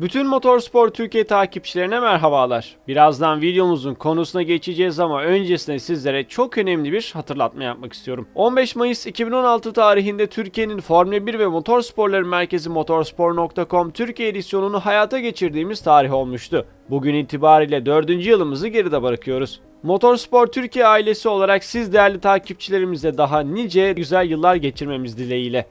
Bütün Motorspor Türkiye takipçilerine merhabalar. Birazdan videomuzun konusuna geçeceğiz ama öncesinde sizlere çok önemli bir hatırlatma yapmak istiyorum. 15 Mayıs 2016 tarihinde Türkiye'nin Formula 1 ve Motorsporları Merkezi motorspor.com Türkiye edisyonunu hayata geçirdiğimiz tarih olmuştu. Bugün itibariyle 4. yılımızı geride bırakıyoruz. Motorspor Türkiye ailesi olarak siz değerli takipçilerimizle daha nice güzel yıllar geçirmemiz dileğiyle.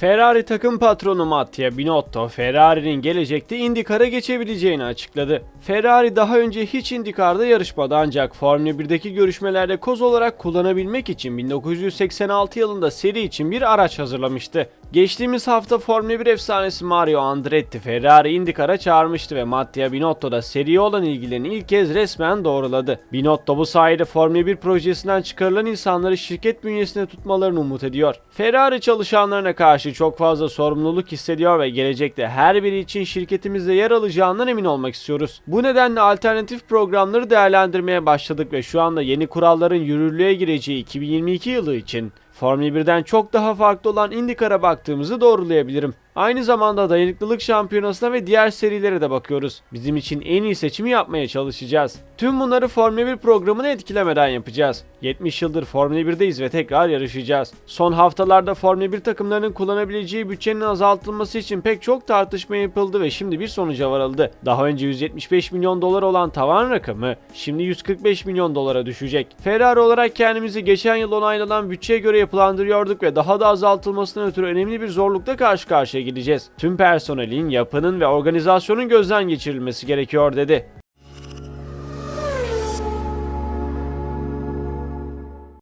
Ferrari takım patronu Mattia Binotto, Ferrari'nin gelecekte IndyCar'a geçebileceğini açıkladı. Ferrari daha önce hiç IndyCar'da yarışmadı ancak Formula 1'deki görüşmelerde koz olarak kullanabilmek için 1986 yılında seri için bir araç hazırlamıştı. Geçtiğimiz hafta Formula 1 efsanesi Mario Andretti Ferrari IndyCar'a çağırmıştı ve Mattia Binotto da seriye olan ilgilerini ilk kez resmen doğruladı. Binotto bu sayede Formula 1 projesinden çıkarılan insanları şirket bünyesinde tutmalarını umut ediyor. Ferrari çalışanlarına karşı çok fazla sorumluluk hissediyor ve gelecekte her biri için şirketimizde yer alacağından emin olmak istiyoruz. Bu nedenle alternatif programları değerlendirmeye başladık ve şu anda yeni kuralların yürürlüğe gireceği 2022 yılı için Formula 1'den çok daha farklı olan IndyCar'a baktığımızı doğrulayabilirim. Aynı zamanda dayanıklılık şampiyonasına ve diğer serilere de bakıyoruz. Bizim için en iyi seçimi yapmaya çalışacağız. Tüm bunları Formula 1 programını etkilemeden yapacağız. 70 yıldır Formula 1'deyiz ve tekrar yarışacağız. Son haftalarda Formula 1 takımlarının kullanabileceği bütçenin azaltılması için pek çok tartışma yapıldı ve şimdi bir sonuca varıldı. Daha önce 175 milyon dolar olan tavan rakamı şimdi 145 milyon dolara düşecek. Ferrari olarak kendimizi geçen yıl onaylanan bütçeye göre yapılandırıyorduk ve daha da azaltılmasına ötürü önemli bir zorlukla karşı karşıya gideceğiz. Tüm personelin, yapının ve organizasyonun gözden geçirilmesi gerekiyor dedi.